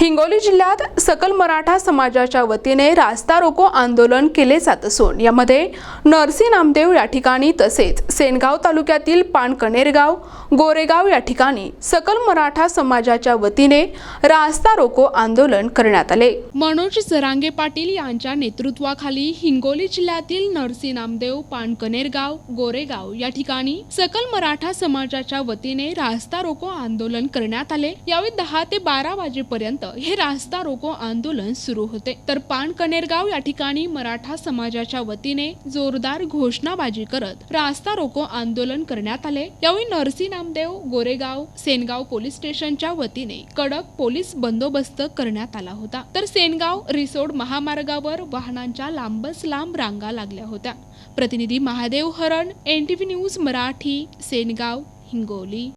हिंगोली जिल्ह्यात सकल मराठा समाजाच्या वतीने रास्ता रोको आंदोलन केले जात असून यामध्ये नरसी नामदेव या ठिकाणी तसेच सेनगाव तालुक्यातील पाणकणेरगाव गोरेगाव या ठिकाणी सकल मराठा समाजाच्या वतीने रास्ता रोको आंदोलन करण्यात आले. मनोज जरांगे पाटील यांच्या नेतृत्वाखाली हिंगोली जिल्ह्यातील नरसी नामदेव पाणकणेरगाव गोरेगाव या ठिकाणी सकल मराठा समाजाच्या वतीने रास्ता रोको आंदोलन करण्यात आले. यावेळी दहा ते बारा वाजेपर्यंत हे रास्ता रोको आंदोलन सुरू होते. तर पाणकनेरगाव या ठिकाणी मराठा समाजाच्या वतीने जोरदार घोषणाबाजी करत रास्ता रोको आंदोलन करण्यात आले. यावेळी नरसी नामदेव गोरेगाव सेनगाव पोलीस स्टेशनच्या वतीने कडक पोलीस बंदोबस्त करण्यात आला होता. तर सेनगाव रिसोड महामार्गावर वाहनांच्या लांबच लांब रांगा लागल्या होत्या. प्रतिनिधी महादेव हरण एनटीव्ही न्यूज मराठी सेनगाव हिंगोली.